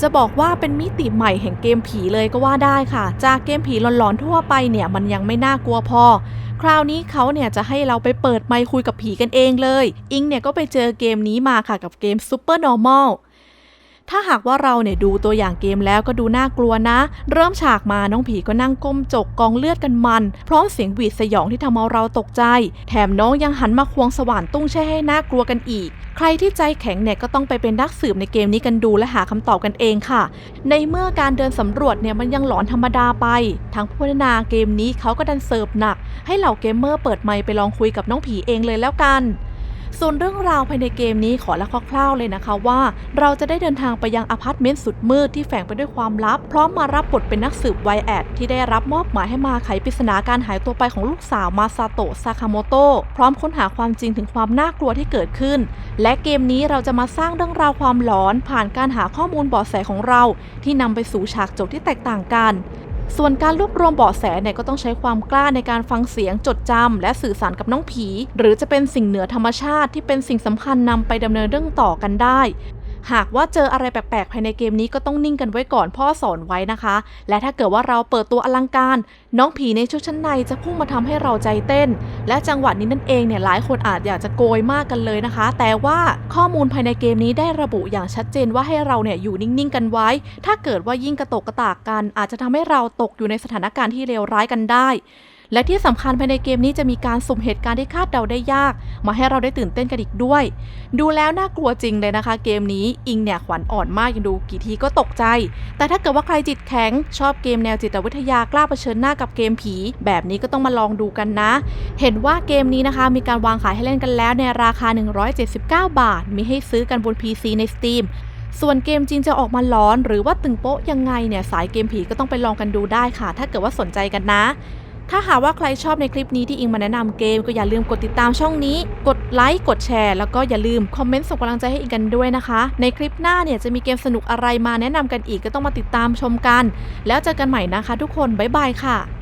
จะบอกว่าเป็นมิติใหม่แห่งเกมผีเลยก็ว่าได้ค่ะ จากเกมผีหลอนๆทั่วไปเนี่ยมันยังไม่น่ากลัวพอ คราวนี้เขาเนี่ยจะให้เราไปเปิดไมค์คุยกับผีกันเองเลย อิงเนี่ยก็ไปเจอเกมนี้มาค่ะกับเกม Super Normal ถ้าหากว่าเราเนี่ยดูตัวอย่างเกมแล้วก็ดูน่ากลัวนะ เริ่มฉากมาน้องผีก็นั่งก้มจกกองเลือดกันมัน พร้อมเสียงหวีดสยองที่ทำเอาเราตกใจ แถมน้องยังหันมาควงสว่านตุ้งแช่ให้น่ากลัวกันอีก ใครที่ใจแข็งเนี่ยก็ต้องไปเป็นนักสืบในเกมนี้กันดูและหาคำตอบกันเองค่ะ ในเมื่อการเดินสำรวจเนี่ยมันยังหลอนธรรมดาไป ทางผู้พัฒนาเกมนี้เขาก็ดันเสิร์ฟหนัก ให้เหล่าเกมเมอร์เปิดไมค์ไปลองคุยกับน้องผีเองเลยแล้วกัน ส่วนเรื่องราวภายในเกมนี้ขอเล่าคร่าวๆเลยนะคะว่า เราจะได้เดินทางไปยังอพาร์ตเมนต์สุดมืดที่แฝงไปด้วยความลับ พร้อมมารับบทเป็นนักสืบไวแอดที่ได้รับมอบหมายให้มาไขปริศนาการหายตัวไปของลูกสาวมาซาโตะซาคาโมโตะพร้อมค้นหาความจริงถึงความน่ากลัวที่เกิดขึ้น และเกมนี้เราจะมาสร้างเรื่องราวความหลอน ผ่านการหาข้อมูลเบาะแสของเรา ที่นำไปสู่ฉากจบที่แตกต่างกัน ส่วนการรวบรวมเบาะแสเนี่ยก็ต้องใช้ความกล้าในการฟังเสียงจดจำและสื่อสารกับน้องผี หรือจะเป็นสิ่งเหนือธรรมชาติที่เป็นสิ่งสำคัญนำไปดำเนินเรื่องต่อกันได้ หากว่าเจออะไรแปลกๆภายในเกมนี้ก็ต้องนิ่งกันไว้ก่อนพ่อสอนไว้นะคะ และถ้าเกิดว่าเราเปิดตัวอลังการ น้องผีในชุดชั้นในจะพุ่งมาทำให้เราใจเต้น และจังหวะนี้นั่นเองเนี่ยหลายคนอาจอยากจะโกยมากกันเลยนะคะ แต่ว่าข้อมูลภายในเกมนี้ได้ระบุอย่างชัดเจนว่าให้เราเนี่ยอยู่นิ่งๆกันไว้ ถ้าเกิดว่ายิ่งกระตกกระตากกัน อาจจะทำให้เราตกอยู่ในสถานการณ์ที่เลวร้ายกันได้ และที่สำคัญภายในเกมนี้จะมีการสุ่มเหตุการณ์ที่คาดเดาได้ยาก มาให้เราได้ตื่นเต้นกันอีกด้วย ดูแล้วน่ากลัวจริงเลยนะคะ เกมนี้อิงเนี่ยขวัญอ่อนมากยังดูกี่ทีก็ตกใจ แต่ถ้าเกิดว่าใครจิตแข็ง ชอบเกมแนวจิตวิทยากล้าเผชิญหน้ากับเกมผี แบบนี้ก็ต้องมาลองดูกันนะ เห็นว่าเกมนี้นะคะ มีการวางขายให้เล่นกันแล้วในราคา 179 บาท มีให้ซื้อกันบน PC ใน Steam ส่วนเกมจริงจะออกมาร้อน หรือว่าตึงโป๊ะยังไงเนี่ยสายเกมผีก็ต้องไปลองกันดูได้ค่ะ ถ้าเกิดว่าสนใจกันนะ ถ้าหากว่าใครชอบในคลิปนี้ที่อิงมาแนะนำเกม ก็อย่าลืมกดติดตามช่องนี้ กดไลค์ กดแชร์ แล้วก็อย่าลืมคอมเมนต์ส่งกำลังใจให้อิงกันด้วยนะคะ ในคลิปหน้าเนี่ยจะมีเกมสนุกอะไรมาแนะนำกันอีกก็ต้องมาติดตามชมกัน แล้วเจอกันใหม่นะคะ ทุกคน บ๊ายบายค่ะ